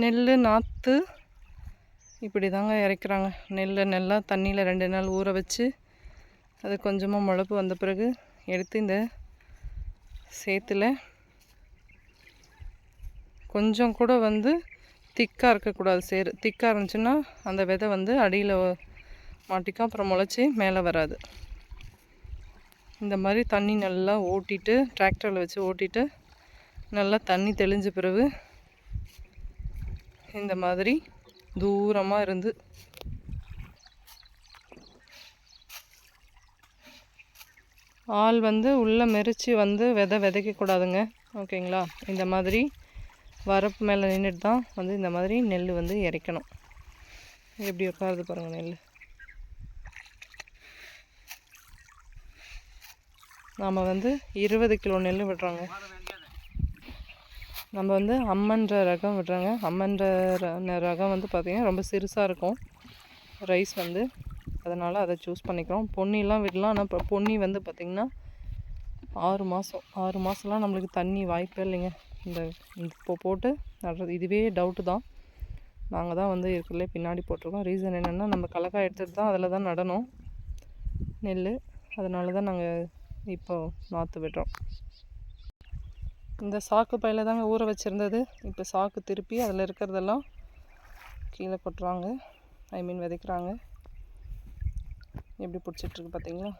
நெல் நாற்று இப்படி தாங்க இறைக்கிறாங்க. நெல் நல்லா தண்ணியில் ரெண்டு நாள் ஊற வச்சு அது கொஞ்சமாக முளப்பு வந்த பிறகு எடுத்து இந்த சேத்துல கொஞ்சம் கூட வந்து திக்காக இருக்கக்கூடாது சேரு திக்காக இருந்துச்சுன்னா அந்த விதை வந்து அடியில் மாட்டிக்கும். அப்புறம் முளைச்சி மேலே வராது. இந்த மாதிரி தண்ணி நல்லா ஓட்டிட்டு டிராக்டரில் வச்சு ஓட்டிட்டு நல்லா தண்ணி தெளிஞ்ச பிறகு இந்த மாதிரி தூரமாக இருந்து. ஆள் வந்து உள்ளே மெரிச்சு வந்து விதை விதைக்கக்கூடாதுங்க ஓகேங்களா? இந்த மாதிரி வரப்பு மேலே நின்றுட்டு தான் வந்து இந்த மாதிரி நெல் வந்து இறைக்கணும் எப்படி உட்காருது பாருங்கள் நெல் நாம் வந்து இருபது கிலோ நெல் விடுறோங்க. நம்ம வந்து அம்மன்ற ரகம் விடுறாங்க. அம்மன்ற ரகம் வந்து பார்த்திங்கன்னா ரொம்ப சிறுசாக இருக்கும். ரைஸ் வந்து. அதனால் அதை சூஸ் பண்ணிக்கிறோம். பொன்னிலாம் விடலாம். ஆனால் இப்போ பொன்னி வந்து பார்த்திங்கன்னா ஆறு மாதம் ஆறு மாதம்லாம் நம்மளுக்கு தண்ணி வாய்ப்பே இல்லைங்க. இந்த இப்போ போட்டு நடுறது இதுவே டவுட்டு தான். நாங்கள் தான் வந்து இருக்கிறதுலே பின்னாடி போட்டிருக்கோம். ரீசன் என்னென்னா நம்ம கலக்காய் எடுத்துகிட்டு தான் அதில் தான் நடணும். நெல் அதனால தான் நாங்கள் இப்போ நாற்று விடுறோம். இந்த சாக்கு பையில் தாங்க ஊற வச்சுருந்தது. இப்போ சாக்கு திருப்பி அதில் இருக்கிறதெல்லாம் கீழே கொட்டுறாங்க. ஐ மீன் விதைக்கிறாங்க. எப்படி பிடிச்சிட்ருக்கு பார்த்தீங்களா